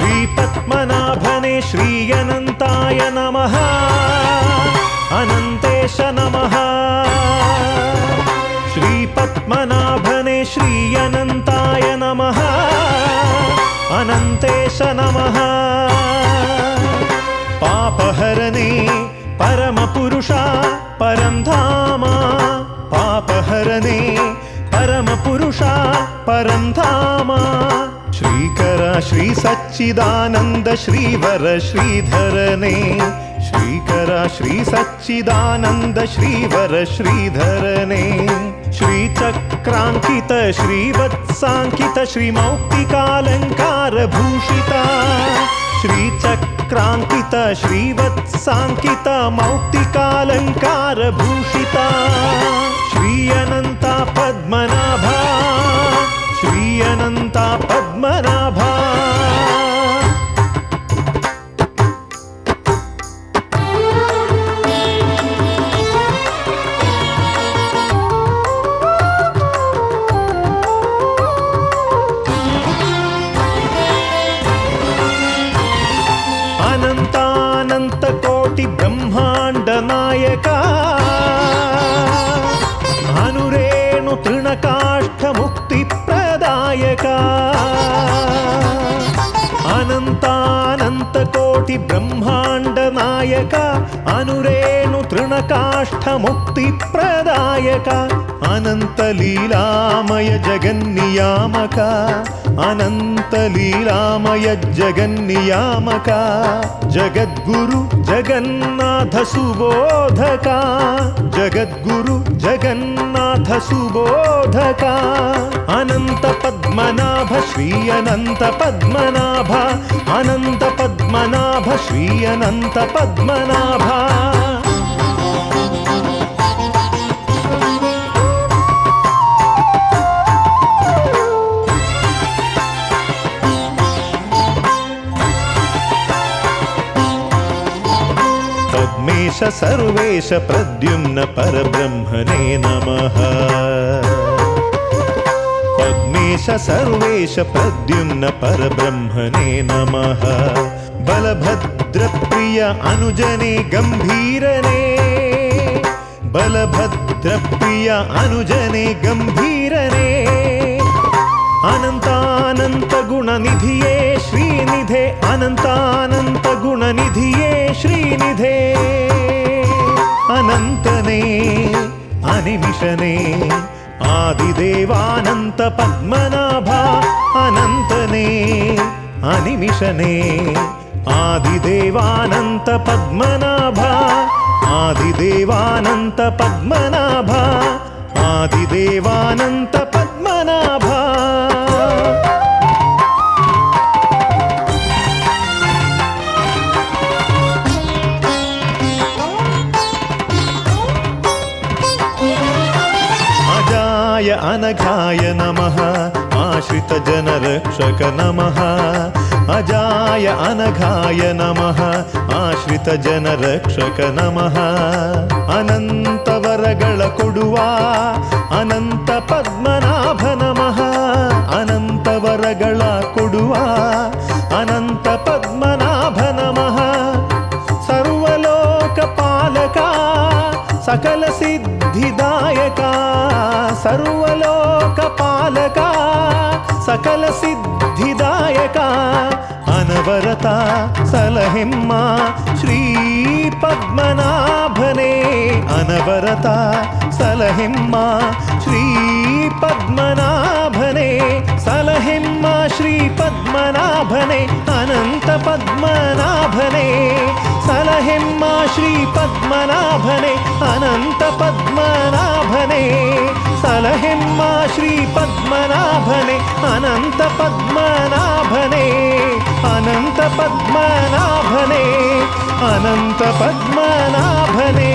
श्रीपद्मनाभने श्रीयनन्ताय नमः। अनन्तेश नमः। श्रीपद्मनाभने श्रीयनन्ताय नमः। अनन्तेश नमः। पापहरणे परमपुरुषा परं धाम पापहरणे परमपुरुषा परं धाम श्रीकर श्रीसच्चिदानन्द श्रीवर श्रीधरने। श्रीकर श्रीसच्चिदानन्द श्रीवर श्रीधरने। श्रीचक्राङ्कित श्रीवत्साङ्कित श्रीमौक्तिकालङ्कारभूषिता। श्रीचक्राङ्कित श्रीवत्साङ्कित मौक्तिकालङ्कारभूषिता కోటి బ్రహ్మాండ నాయక. భానురేణు తృణకాష్ఠ ముక్తి ప్రదాయకా. अनन्तानन्तकोटि ब्रह्माण्ड नायक अनुरेणु तृणकाष्ठमुक्तिप्रदायक, अनन्तलीलामय जगन्नियामक अनन्तलीलामय जगन्नियामक, जगद्गुरु जगन्नाथ सुबोधका जगद्गुरु जगन्नाथ सुबोधका अनन्त पद्मनाभ श्री अनन्त అనంత పద్మనాభ శ్రీ అనంత పద్మనాభ. పద్మేశ సర్వేశ ప్రద్యుమ్న పరబ్రహ్మణే నమః. पद्मेश सर्वेश प्रद्युम्न परब्रह्मणे नमः। बलभद्रप्रिय अनुजने गम्भीरने। बलभद्रप्रिय अनुजने गम्भीरने। अनन्तानन्त गुणनिधिये श्रीनिधे। अनन्तानन्त गुणनिधिये श्रीनिधे। अनन्तने, अनिमिषने ఆదిదేవానంత పద్మనాభ అనంతనే అనిమిషనే. ఆదిదేవానంత పద్మనాభ ఆదిదేవానంత పద్మనాభ ఆదిదేవానంత పద్మనాభ. అనాథాయ అనఘాయ నమ ఆశ్రిత జనరక్షక నమ అజాయ అనఘాయ నమ ఆశ్రిత జనరక్షక నమ అనంతవరಗಳ ಕೊಡುವ ಅನಂತ ಪದ್ಮನಾಭ ನಮಃ ಅನಂತವರಗಳ ಕೊಡುವ ಅನಂತ ಪದ್ಮನಾಭ ನಮಃ ಸರ್ವಲೋಕ ಪಾಲಕ ಸಕಲ ಸಿದ್ಧ सर्वलोकपालका सकलसिद्धिदायका अनवरता सलहिम्मा श्रीपद्मनाभने अनवरता सलहिम्मा श्रीपद्मनाभने सलहिम्मा श्रीपद्मनाभने अनन्तपद्मनाभने सलहिम्मा अनत पद्मनाभने। सलहिम्मा श्री पद्मनाभने सलहेन्मा अनंत पद्मनाभने अनन्तपद्मनाभने अनन्तपद्मनाभने